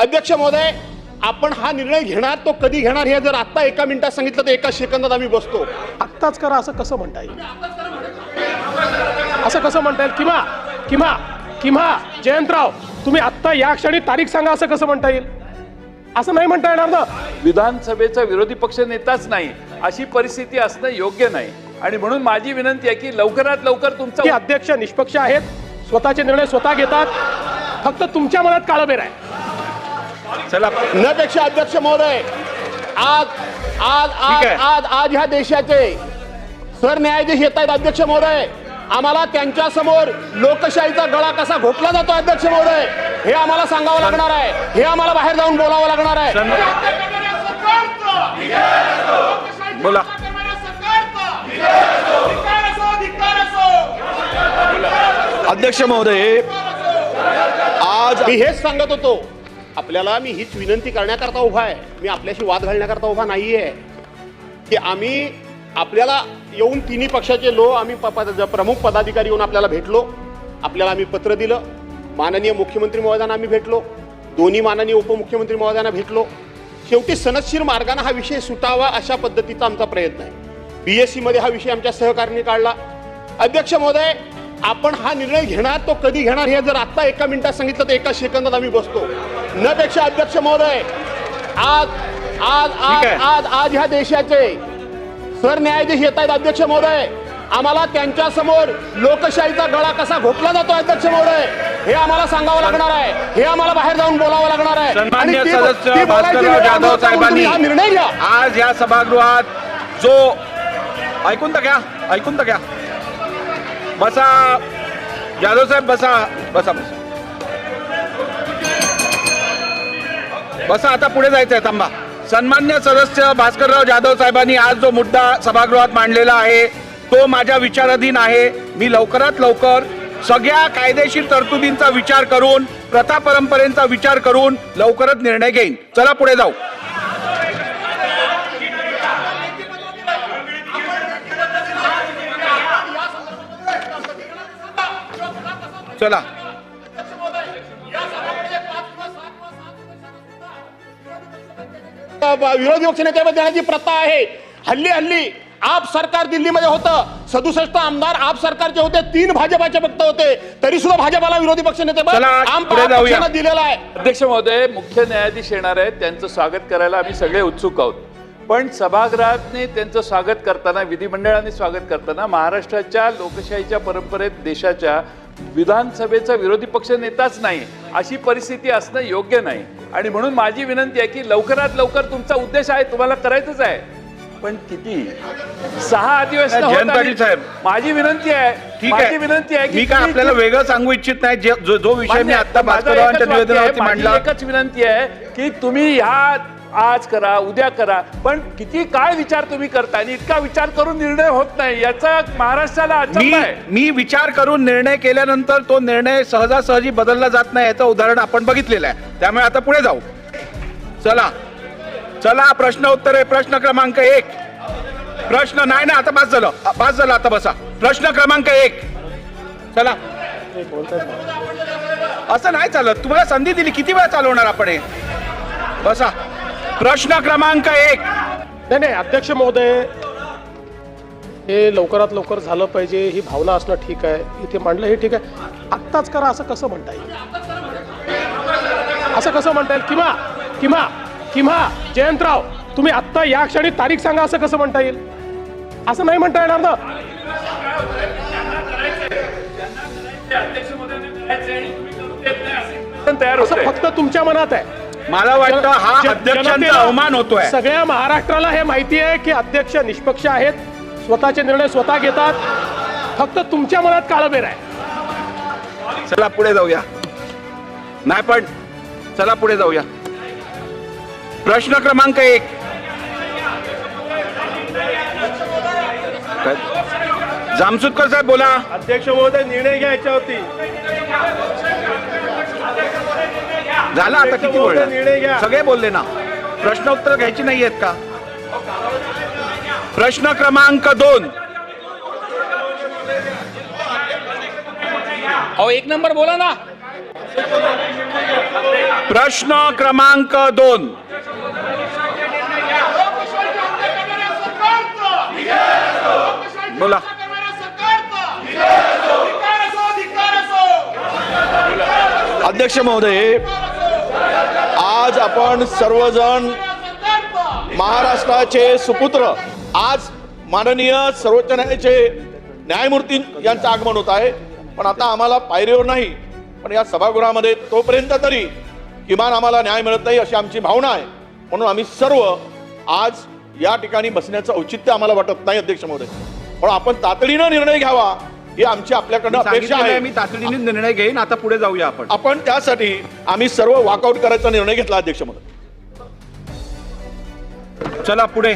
अध्यक्ष महोदय आपण हा निर्णय घेणार तो कधी घेणार हे जर आत्ता एका मिनिटात सांगितलं तर एका सेकंदात आम्ही बसतो. आत्ताच करा असं कसं म्हणता येईल? असं कसं म्हणता येईल? किंवा किंवा किंवा जयंतराव तुम्ही आत्ता या क्षणी तारीख सांगा असं कसं म्हणता येईल? असं नाही म्हणता येणार ना? विधानसभेचा विरोधी पक्ष नेताच नाही. अशी परिस्थिती असणं योग्य नाही. आणि म्हणून माझी विनंती आहे की लवकरात लवकर तुमचा अध्यक्ष निष्पक्ष आहेत. स्वतःचे निर्णय स्वतः घेतात. फक्त तुमच्या मनात काळबेर आहे. चला. नपेक्षा अध्यक्ष महोदय आज आज आज. आज आज ह्या देशाचे सरन्यायाधीश येत आहेत अध्यक्ष महोदय. आम्हाला त्यांच्यासमोर लोकशाहीचा गळा कसा घोटला जातो अध्यक्ष महोदय हे आम्हाला सांगावं लागणार आहे. हे आम्हाला बाहेर जाऊन बोलावं लागणार आहे. बोला. अध्यक्ष महोदय आज मी हेच सांगत होतो. आपल्याला मी हीच विनंती करण्याकरता उभा आहे. मी आपल्याशी वाद घालण्याकरता उभा नाही आहे की आम्ही आपल्याला येऊन तिन्ही पक्षाचे लो आम्ही प- प्रमुख पदाधिकारी येऊन आपल्याला भेटलो. आपल्याला आम्ही पत्र दिलं. माननीय मुख्यमंत्री महोदयांना आम्ही भेटलो. दोन्ही माननीय उपमुख्यमंत्री महोदयांना भेटलो. शेवटी सनदशीर मार्गाने हा विषय सुटावा अशा पद्धतीचा आमचा प्रयत्न आहे. बी एस सीमध्ये हा विषय आमच्या सहकार्याने काढला. अध्यक्ष महोदय आपण हा निर्णय घेणार तो कधी घेणार हे जर आत्ता एका मिनिटात सांगितलं तर एका सेकंदात आम्ही बसतो. नपेक्षा अध्यक्ष महोदय आज आज आज. आज आज ह्या देशाचे सरन्यायाधीश येत आहेत अध्यक्ष महोदय. आम्हाला त्यांच्यासमोर लोकशाहीचा गळा कसा घोटला जातो अध्यक्ष महोदय हे आम्हाला सांगावं लागणार आहे. हे आम्हाला बाहेर जाऊन बोलावं लागणार आहे. आणि सन्मान्य ती- सदस्य ती बोलायची भास्करराव वेळ जाधव साहेबांनी हा निर्णय घ्या. आज या सभागृहात जो ऐकून तर घ्या ऐकून तर घ्या. बसा. जाधव साहेब बसा. बसा बसा. बसा आता पुढे जायचं आहे थांबा. सन्मान्य सदस्य भास्करराव जाधव साहेबांनी आज जो मुद्दा सभागृहात मांडलेला आहे तो माझ्या विचाराधीन आहे. मी लवकरात लवकर सगळ्या कायदेशीर तरतुदींचा विचार करून प्रथा परंपरेचा विचार करून लवकरच निर्णय घेईन. चला पुढे जाऊ. चला. विरोधी पक्ष नेत्यामध्ये देण्याची प्रथा आहे. हल्ली हल्ली आप सरकार दिल्लीमध्ये होतं. सदुसष्ट आमदार आप सरकारचे होते. तीन भाजपाचे फक्त होते. तरी सुद्धा भाजपाला विरोधी पक्ष नेते दिलेला आहे. अध्यक्ष महोदय मुख्य न्यायाधीश येणार आहेत. त्यांचं स्वागत करायला आम्ही सगळे उत्सुक आहोत. पण सभागृहाने त्यांचं स्वागत करताना विधिमंडळाने स्वागत करताना महाराष्ट्राच्या लोकशाहीच्या परंपरेत देशाच्या विधानसभेचा विरोधी पक्ष नेताच नाही अशी परिस्थिती असणं योग्य नाही. आणि म्हणून माझी विनंती आहे की लवकरात लवकर तुमचा उद्देश आहे तुम्हाला करायचंच आहे. पण किती? सहा अधिवेशन. माझी विनंती आहे ठीक आहे. विनंती आहे की मी काय आपल्याला वेगळं सांगू इच्छित नाही. जे- जो जो विषय मी. आता भास्कररावांच्या निवेदनावरती मांडला. एकच विनंती आहे की तुम्ही ह्या आज करा उद्या करा पण किती काय विचार तुम्ही करता आणि इतका विचार करून निर्णय होत नाही याचा महाराष्ट्राला मी अचंबा आहे. मी विचार करून निर्णय केल्यानंतर तो निर्णय सहजासहजी बदलला जात नाही याचं उदाहरण आपण बघितलेलं आहे. त्यामुळे आता पुढे जाऊ. चला. चला प्रश्न उत्तर आहे. प्रश्न क्रमांक एक. प्रश्न नाही ना आता पास झालं. पास झालं आता बसा. प्रश्न क्रमांक एक. चला. असं नाही चालत. तुम्हाला संधी दिली किती वेळा चालवणार आपण हे? बसा. प्रश्न क्रमांक एक. नाही नाही अध्यक्ष महोदय हे लवकरात लवकर झालं पाहिजे ही भावना असणं ठीक आहे. इथे मांडलं हे ठीक आहे. आत्ताच करा असं कसं म्हणता येईल? असं कसं म्हणता येईल? किंवा किंवा किंवा जयंतराव तुम्ही आत्ता या क्षणी तारीख सांगा असं कसं म्हणता येईल? असं नाही म्हणता येणार ना. तयार असं फक्त तुमच्या मनात आहे. मला वाटतं हा अध्यक्षांचा अवमान होतोय. सगळ्या महाराष्ट्राला हे माहिती आहे की अध्यक्ष निष्पक्ष आहेत. स्वतःचे निर्णय स्वतः घेतात. फक्त तुमच्या मनात काळबेर आहे. चला पुढे जाऊया. नाही पण चला पुढे जाऊया. प्रश्न क्रमांक एक. काय? जामसुदकर साहेब बोला. अध्यक्ष महोदय निर्णय घ्यायच्या होती झाला आता किती घ्या. सगळे बोलले ना. प्रश्न उत्तर घ्यायची नाही आहेत का? प्रश्न क्रमांक दोन. अहो एक नंबर बोला ना. प्रश्न क्रमांक दोन. बोला. अध्यक्ष महोदय आज आपण सर्वजण महाराष्ट्राचे सुपुत्र आज माननीय सर्वोच्च न्यायालयाचे न्यायमूर्ती यांचं आगमन होत आहे. पण आता आम्हाला पायरीवर नाही पण या सभागृहामध्ये तोपर्यंत तरी किमान आम्हाला न्याय मिळत नाही अशी आमची भावना आहे. म्हणून आम्ही सर्व आज या ठिकाणी बसण्याचं औचित्य आम्हाला वाटत नाही अध्यक्ष महोदय. पण आपण तातडीनं निर्णय घ्यावा ही आमची आपल्याकडनं अपेक्षा सांगितलेलं आहे, आहे मी तातडीने निर्णय घेईन आता पुढे जाऊया आपण. आपण त्यासाठी आम्ही सर्व वॉकआउट करायचा निर्णय घेतला अध्यक्ष महोदय चला पुढे.